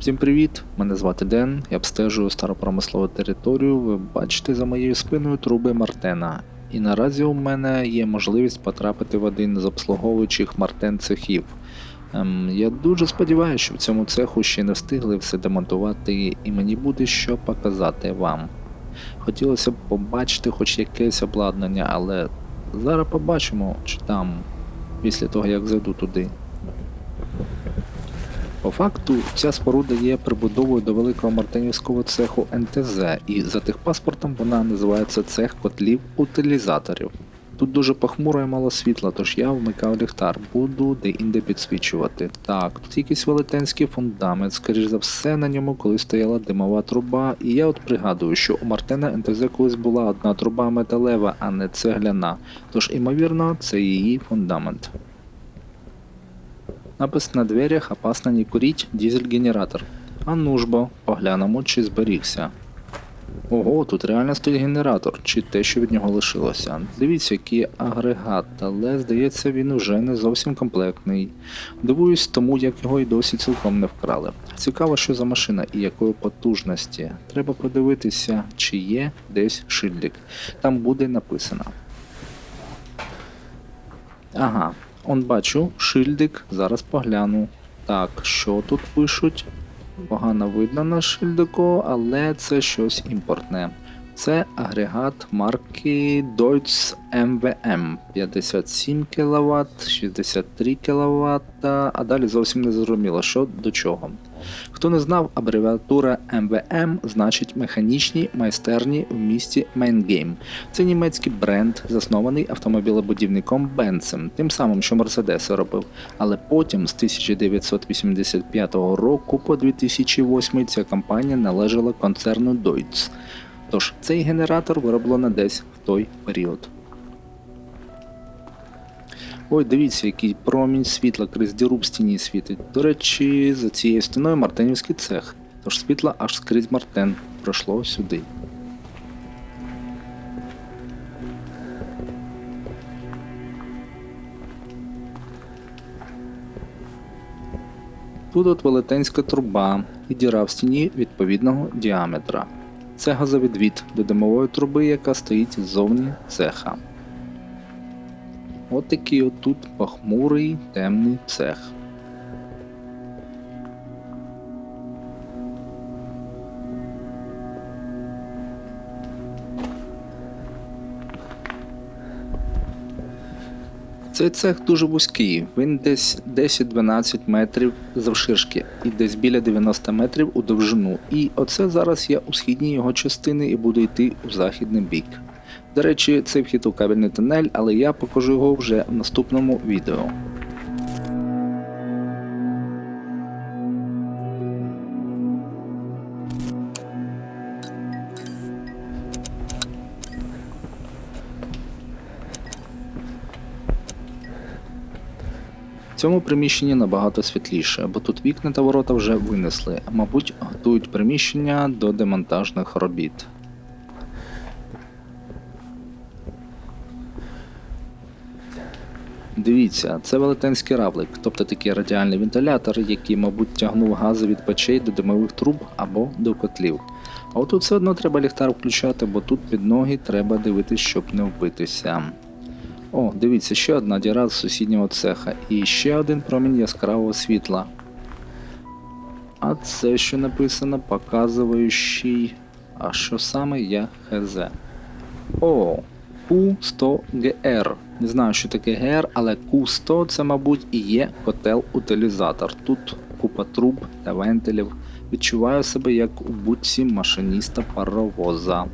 Всім привіт! Мене звати Ден, я обстежую старопромислову територію. Ви бачите за моєю спиною труби Мартена. І наразі у мене є можливість потрапити в один з обслуговуючих Мартен цехів. Ем, я дуже сподіваюся, що в цьому цеху ще не встигли все демонтувати, і мені буде що показати вам. Хотілося б побачити хоч якесь обладнання, але зараз побачимо, чи там, після того як зайду туди. По факту, ця споруда є прибудовою до великого мартинівського цеху НТЗ, і за техпаспортом вона називається цех котлів утилізаторів. Тут дуже похмуро і мало світла, тож я вмикав ліхтар, буду де-інде підсвічувати. Так, тут якийсь велетенський фундамент, скоріш за все, на ньому колись стояла димова труба, і я от пригадую, що у Мартена НТЗ колись була одна труба металева, а не цегляна, тож, імовірно, це її фундамент. Напис на дверях опасно не куріть дизель-генератор. А ну ж бо, поглянемо, чи зберігся. Ого, тут реально стоїть генератор, чи те, що від нього лишилося. Дивіться, який агрегат, але здається, він уже не зовсім комплектний. Дивуюсь тому, як його й досі цілком не вкрали. Цікаво, що за машина і якої потужності. Треба подивитися, чи є десь шильдик. Там буде написано. Ага, он бачу, шильдик, зараз погляну. Так, що тут пишуть? Погано видно на шильдику, але це щось імпортне. Це агрегат марки Deutz MVM 57 кВт, 63 кВт, а далі зовсім не зрозуміло, що до чого. Хто не знав, абревіатура MVM значить механічні майстерні в місті Майнгейм. Це німецький бренд, заснований автомобілебудівником Бенцем, тим самим, що Мерседес робив. Але потім з 1985 року по 2008 ця компанія належала концерну Deutz. Тож цей генератор вироблено десь в той період. Ой, дивіться, який промінь світла крізь діру в стіні світить. До речі, за цією стіною Мартинівський цех, тож світло аж скрізь Мартен пройшло сюди. Тут от велетенська труба і діра в стіні відповідного діаметра. Це газовідвід до димової труби, яка стоїть ззовні цеха. От такий от тут похмурий темний цех. Цей цех дуже вузький, він десь 10-12 метрів завширшки і десь біля 90 метрів у довжину. І оце зараз я у східній його частини і буду йти у західний бік. До речі, це вхід у кабельний тунель, але я покажу його вже в наступному відео. В цьому приміщенні набагато світліше, бо тут вікна та ворота вже винесли, мабуть, готують приміщення до демонтажних робіт. Дивіться, це велетенський равлик, тобто такий радіальний вентилятор, який, мабуть, тягнув гази від печей до димових труб або до котлів. А отут все одно треба ліхтар включати, бо тут під ноги треба дивитись, щоб не вбитися. О, дивіться, ще одна діра з сусіднього цеха і ще один промінь яскравого світла. А це що написано, показуючий. А що саме я хз. О, Q100GR. Не знаю, що таке GR, але Q100 це, мабуть, і є котел-утилізатор. Тут купа труб та вентилів. Відчуваю себе як у будці машиніста паровоза.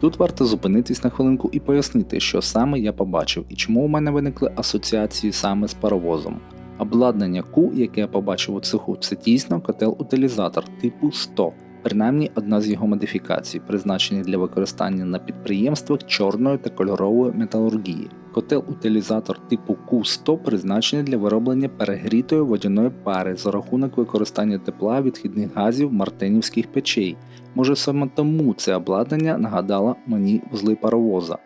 Тут варто зупинитись на хвилинку і пояснити, що саме я побачив і чому у мене виникли асоціації саме з паровозом. Обладнання Q, яке я побачив у цеху, це дійсно котел-утилізатор типу 100, принаймні одна з його модифікацій, призначений для використання на підприємствах чорної та кольорової металургії. Котел-утилізатор типу Q100 призначений для вироблення перегрітої водяної пари за рахунок використання тепла відхідних газів мартинівських печей. Може саме тому це обладнання нагадало мені вузли паровоза.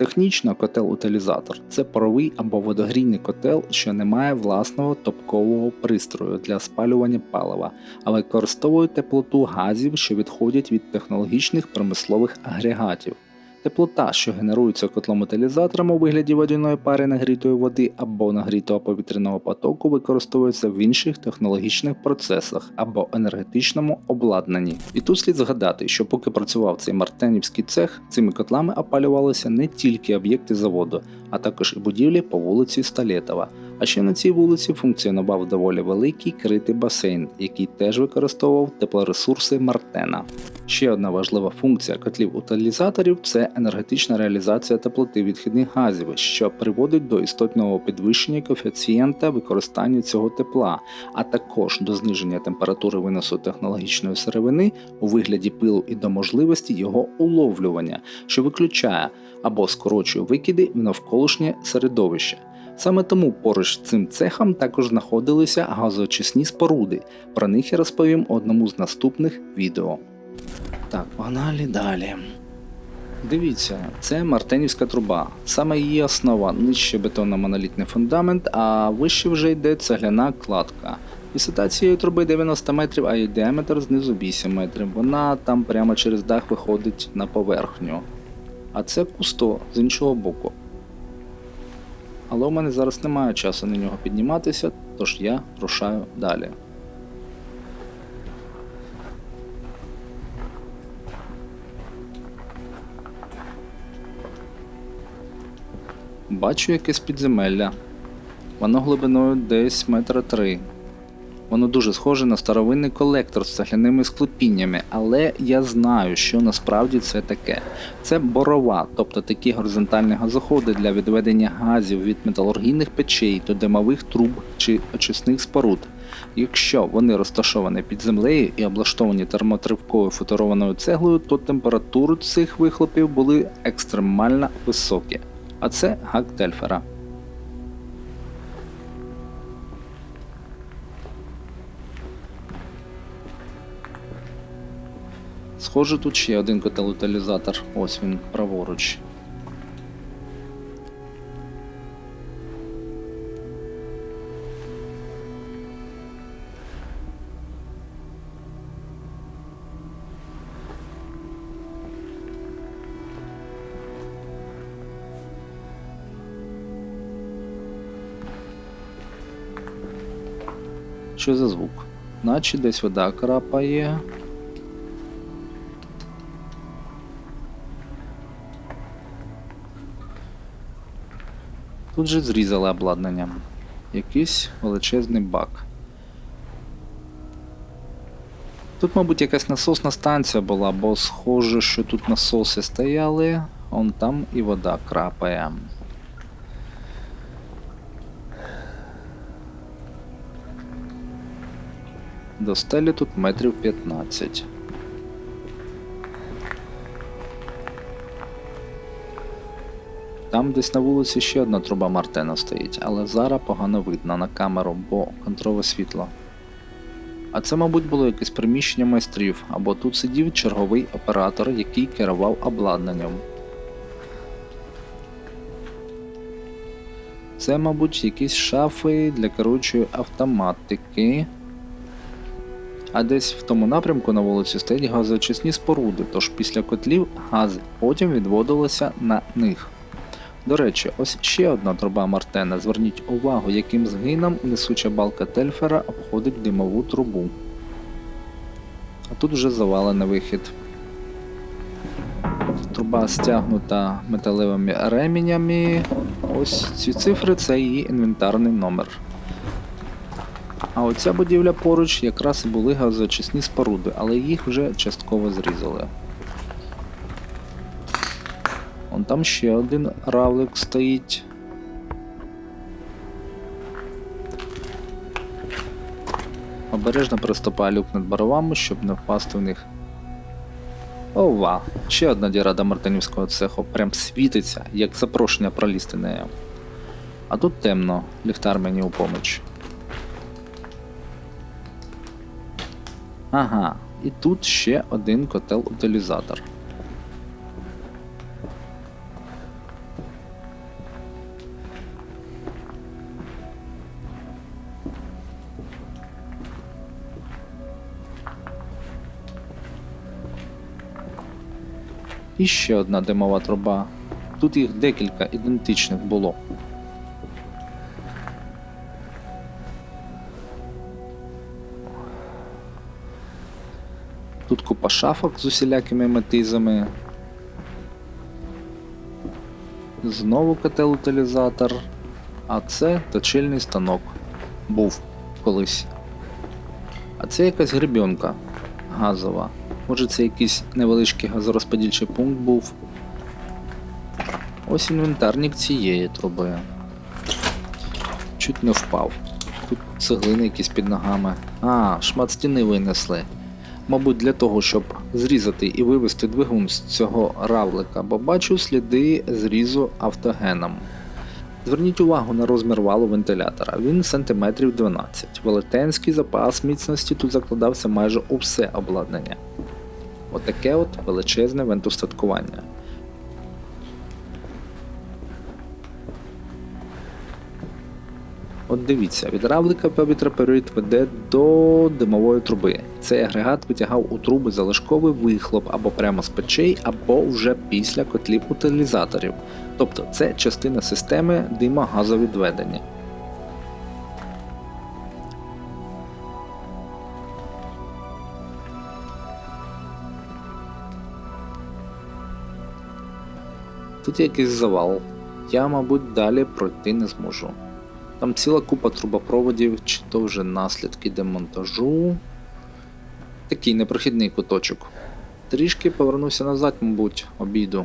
Технічно котел-утилізатор це паровий або водогрійний котел, що не має власного топкового пристрою для спалювання палива, а використовує теплоту газів, що відходять від технологічних промислових агрегатів. Теплота, що генерується котлом утилізатором у вигляді водяної пари нагрітої води або нагрітого повітряного потоку, використовується в інших технологічних процесах або енергетичному обладнанні. І тут слід згадати, що поки працював цей мартенівський цех, цими котлами опалювалися не тільки об'єкти заводу, а також і будівлі по вулиці Столєтова. А ще на цій вулиці функціонував доволі великий критий басейн, який теж використовував теплоресурси Мартена. Ще одна важлива функція котлів утилізаторів це енергетична реалізація теплоти відхідних газів, що приводить до істотного підвищення коефіцієнта використання цього тепла, а також до зниження температури виносу технологічної сировини у вигляді пилу і до можливості його уловлювання, що виключає або скорочує викиди в навколишнє середовище. Саме тому поруч цим цехом також знаходилися газоочисні споруди. Про них я розповім одному з наступних відео. Так, погнали далі. Дивіться, це Мартенівська труба. Саме її основа нижче бетонно-монолітний фундамент, а вище вже йде цегляна кладка. Висота цієї труби 90 метрів, а її діаметр знизу 8 метрів. Вона там прямо через дах виходить на поверхню. А це кусто з іншого боку. Але у мене зараз немає часу на нього підніматися, тож я рушаю далі. Бачу якесь підземелля. Воно глибиною десь метра три. Воно дуже схоже на старовинний колектор з цегляними склепіннями, але я знаю, що насправді це таке. Це борова, тобто такі горизонтальні газоходи для відведення газів від металургійних печей до димових труб чи очисних споруд. Якщо вони розташовані під землею і облаштовані термотривкою футорованою цеглою, то температури цих вихлопів були екстремально високі. А це гак Тельфера. Схоже, тут ще один котел-утилізатор. Ось він праворуч. Що за звук? Наче десь вода крапає. Тут же зрізали обладнання. Якийсь величезний бак. Тут, мабуть, якась насосна станція була, бо схоже, що тут насоси стояли, он там і вода крапає. До стелі тут метрів 15. Там десь на вулиці ще одна труба Мартена стоїть, але зараз погано видно на камеру, бо контрове світло. А це, мабуть, було якесь приміщення майстрів, або тут сидів черговий оператор, який керував обладнанням. Це, мабуть, якісь шафи для керуючої автоматики. А десь в тому напрямку на вулиці стоять газоочисні споруди, тож після котлів газ потім відводилося на них. До речі, ось ще одна труба Мартена. Зверніть увагу, яким згином несуча балка Тельфера обходить димову трубу. А тут вже завалений вихід. Труба стягнута металевими ременями. Ось ці цифри це її інвентарний номер. А оця будівля поруч якраз і були газоочисні споруди, але їх вже частково зрізали. Вон там ще один равлик стоїть. Обережно приступаю люк над баровами, щоб не впасти в них. Ова! Ще одна діра до мартинівського цеху прям світиться, як запрошення пролізти нею. А тут темно, ліхтар мені у поміч. Ага, і тут ще один котел-утилізатор. І ще одна димова труба. Тут їх декілька ідентичних було. Тут купа шафок з усілякими метизами. Знову котел-утилізатор. А це точильний станок. Був колись. А це якась гребінка газова. Може це якийсь невеличкий газорозподільчий пункт був. Ось інвентарник цієї труби. Чуть не впав. Тут цеглини якісь під ногами. А, шмат стіни винесли. Мабуть, для того, щоб зрізати і вивести двигун з цього равлика, бо бачу сліди зрізу автогеном. Зверніть увагу на розмір валу вентилятора. Він сантиметрів 12. Велетенський запас міцності тут закладався майже у все обладнання. Отаке от величезне вентостаткування. От дивіться, від равлика повітряперевід веде до димової труби. Цей агрегат витягав у труби залишковий вихлоп або прямо з печей, або вже після котлів утилізаторів. Тобто це частина системи димогазовідведення. Тут якийсь завал. Я, мабуть, далі пройти не зможу. Там ціла купа трубопроводів, чи то вже наслідки демонтажу. Такий непрохідний куточок. Трішки повернуся назад, мабуть, обіду.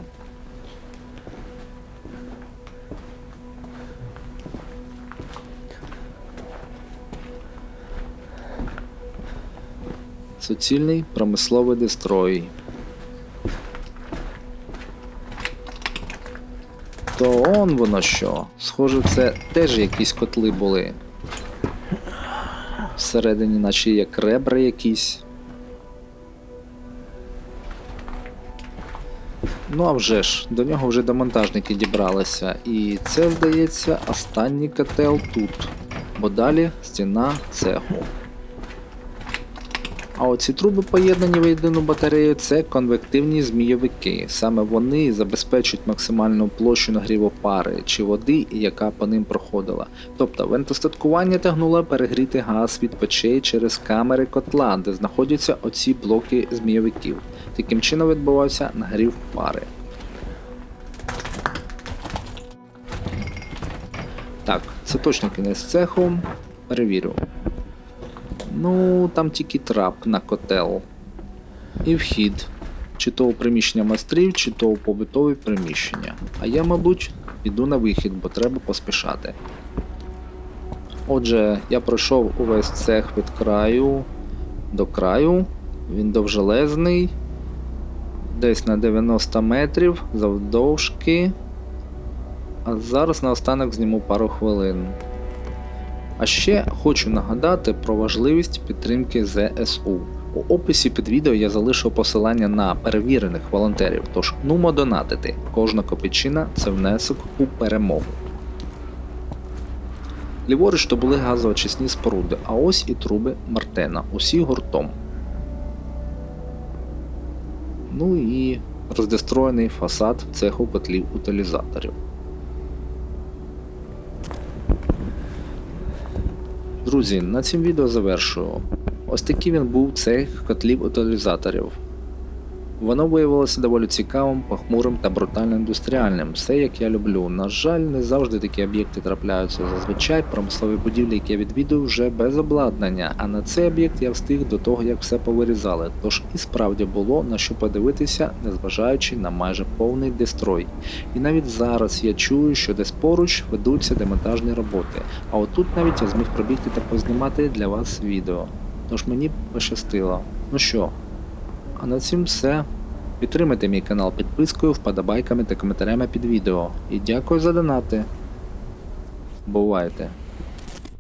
Суцільний промисловий дестрой. То он воно що. Схоже, це теж якісь котли були. Всередині, наче як ребра якісь. Ну а вже ж, до нього вже демонтажники дібралися. І це, здається, останній котел тут. Бо далі стіна цеху. А оці труби поєднані в єдину батарею це конвективні змійовики. Саме вони забезпечують максимальну площу нагріву пари чи води, яка по ним проходила. Тобто вентостаткування тягнуло перегріти газ від печей через камери котла, де знаходяться оці блоки змійовиків. Таким чином відбувався нагрів пари. Так, це точно кінець цеху. Перевірю. Ну, там тільки трап на котел. І вхід. Чи то у приміщення майстрів, чи то у побутові приміщення. А я, мабуть, піду на вихід, бо треба поспішати. Отже, я пройшов увесь цех від краю до краю. Він довжелезний. Десь на 90 метрів завдовжки. А зараз наостанок зніму пару хвилин. А ще хочу нагадати про важливість підтримки ЗСУ. У описі під відео я залишив посилання на перевірених волонтерів, тож нумо донатити. Кожна копійчина це внесок у перемогу. Ліворуч то були газоочисні споруди, а ось і труби Мартена, усі гуртом. Ну і роздестроєний фасад цеху котлів утилізаторів. Друзі, на цим відео завершую. Ось такий він був цей котлів утилізаторів. Воно виявилося доволі цікавим, похмурим та брутально індустріальним, все як я люблю. На жаль, не завжди такі об'єкти трапляються. Зазвичай промислові будівлі, які я відвідую, вже без обладнання, а на цей об'єкт я встиг до того, як все повирізали. Тож і справді було на що подивитися, незважаючи на майже повний дестрой. І навіть зараз я чую, що десь поруч ведуться демонтажні роботи. А отут навіть я зміг пробігти та познімати для вас відео. Тож мені пощастило. Ну що, а на цим все. Підтримайте мій канал підпискою, вподобайками та коментарями під відео. І дякую за донати. Бувайте!